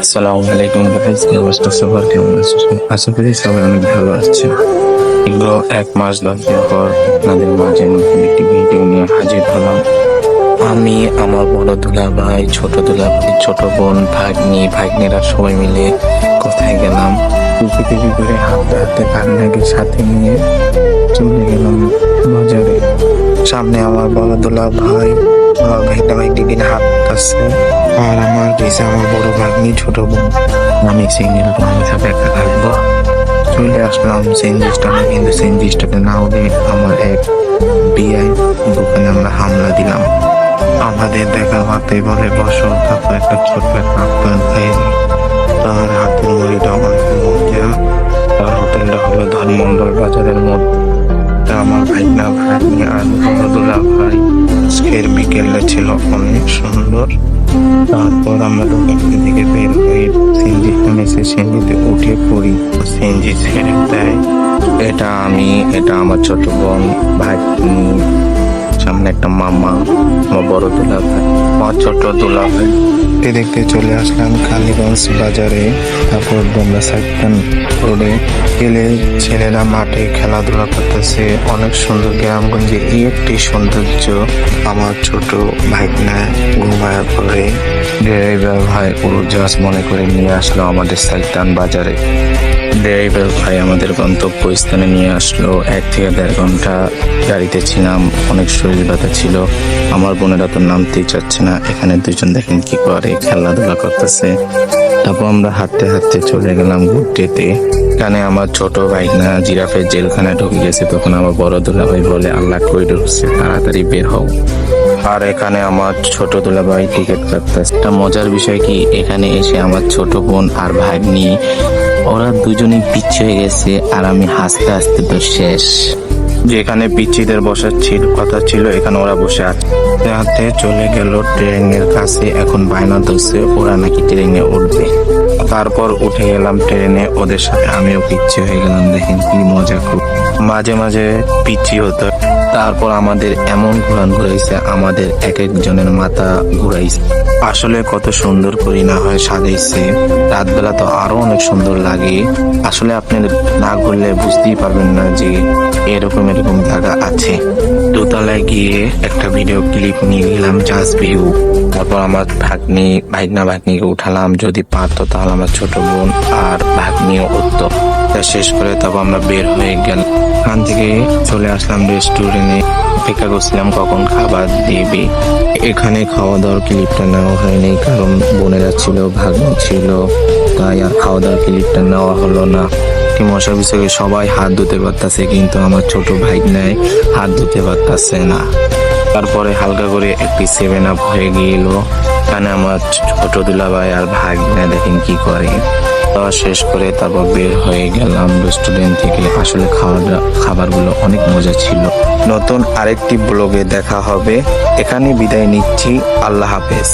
আসসালামু আলাইকুম গাইস কি অবস্থা? সবার কেমন আছেন আশা করি সবাই অনেক ভালো আছেন এগুলো এক মাস দশ দিন পর আপনাদের মাঝে নতুন একটি ভিডিও নিয়ে হাজির হলাম। আমি আমার বড় দুলা ভাই ছোট দুলা ভাই ছোট বোন ভাগ্নি ভাগ্নিরা সবাই মিলে কোথায় গেলাম? টুপি টুপি করে হাতে হাতে ভাগ্নাকে সাথে নিয়ে চলে গেলাম বাজারে। সামনে আমার বড় দুলা ভাই ভাইটা ভাই টিফিন হাত আছে আর আমার পিছে আমার বড় ভাগ্নি, ছোট বোন। আমি সিঙ্গেল তোমার সাথে একা থাকব চলে আসলাম সেন্ট কিন্তু সেন্ট স্টানে না হলে আমার এক বিআই দোকানে আমরা হামলা দিলাম। আমাদের দেখা মাত্রে বলে বসো তারপর একটা ছোট্ট একটা আপ্যায়ন খাই তার হাতের মুড়িটা অনেক মজা তার হোটেলটা হলো ধনমন্ডল বাজারের মধ্যে। আমার ভাই না ভাগ্নি আর বড়দুলা ভাই। আজকের বিকেলটা ছিল অনেক সুন্দর। তারপর আমরা দোকান থেকে বের হয়ে সিএনজি এসে সিএনজিতে উঠে পড়ি। সিঞ্জি ছেড়ে দেয়। এটা আমি, এটা আমার ছোট বোন ভাই সামনে একটা মামা, আমার বড় দুলা ভাই আমার ছোট দুলা ভাই দেখতে দেখতে চলে আসলাম কালীগঞ্জ বাজারে, তারপর ডোমরা সাইকান রোডে। গেলে ছেলেরা মাঠে খেলাধুলা করতেছে। অনেক সুন্দর গ্রামগঞ্জে এই একটি সৌন্দর্য। আমার ছোট ভাইকনা ঘুমায় পড়ে। ড্রাইভার ভাই উড়োজাহাজ মনে করে নিয়ে আসলো আমাদের সাইতান বাজারে। ড্রাইভার ভাই আমাদের গন্তব্য স্থানে নিয়ে আসলো। এক থেকে দেড় ঘণ্টা গাড়িতে ছিলাম, অনেক শরীর ব্যথা ছিল। আমার বোনেরা তো নামতেই চাচ্ছে না। এখানে দুজন দেখেন কি করে, খেলাধুলা করতেছে। তারপর আমরা হাঁটতে হাঁটতে চলে গেলাম গুটেতে এখানে আমার ছোট ভাই না, জিরাফের জেলখানায় ঢুকে গেছে। তখন আমার বড় দুলা ভাই বলে, আল্লাহ কই ঢুকছে তাড়াতাড়ি বের হও। আর এখানে আমার ছোট দুলা ভাই টিকিট কাটতেছে একটা মজার বিষয় কি, এখানে এসে আমার ছোট বোন আর ভাগ্নি ওরা দুজনেই পিছিয়ে হয়ে গেছে আর আমি হাসতে হাসতে তো শেষ। যেখানে পিচ্ছিদের বসার ছিল কথা ছিল, এখানে ওরা বসে আছে। হাতে চলে গেল ট্রেনের কাছে, এখন বায়না ধরছে, ওরা নাকি ট্রেনে উঠবে। তারপর উঠে গেলাম ট্রেনে, ওদের সাথে আমিও পিচ্ছি হয়ে গেলাম, দেখেন কি মজা খুব মাঝে মাঝে পিচ্ছি হতো। তারপর আমাদের এমন ঘোরান ঘুরাইছে, আমাদের এক একজনের মাথা ঘুরাইছে। আসলে কত সুন্দর করি না হয় সাজাইছে। রাতবেলা তো আরও অনেক সুন্দর লাগে। আসলে আপনি না ঘুরলে বুঝতেই পারবেন না যে এরকম এরকম জায়গা আছে। দোতলায় গিয়ে একটা ভিডিও ক্লিপ নিয়ে গেলাম জাস্ট ভিউ তারপর আমার ভাগ্নি ভাগ্না ভাগ্নিকে উঠালাম, যদি পারতো তাহলে আমার ছোট বোন আর ভাগ্নিও উঠতো শেষ করে তারপর আমরা বের হয়ে গেলাম। ওখান থেকে চলে আসলাম রেস্টুরেন্টে অপেক্ষা করছিলাম কখন খাবার দেবে। এখানে খাওয়া দাওয়ার ক্লিপটা নেওয়া হয়নি, কারণ বোনেরা ছিল, ভাগ্নি ছিল, তাই আর খাওয়া দাওয়ার ক্লিপটা নেওয়া হলো না। মশার বিষয়ে সবাই হাত ধুতে পারতেছে, কিন্তু আমার ছোট ভাই নাই, হাত ধুতে পারতেছে না। তারপরে হালকা করে একটি সেভেন আপ হয়ে গেল এখানে আমার ছোট দুলাভাই আর ভাগ্না দেখেন কি করে। খাওয়া শেষ করে তারপর বের হয়ে গেলাম রেস্টুরেন্ট থেকে। আসলে খাওয়া খাবারগুলো অনেক মজা ছিল। নতুন আরেকটি ব্লগে দেখা হবে। এখানে বিদায় নিচ্ছি। আল্লাহ হাফেজ।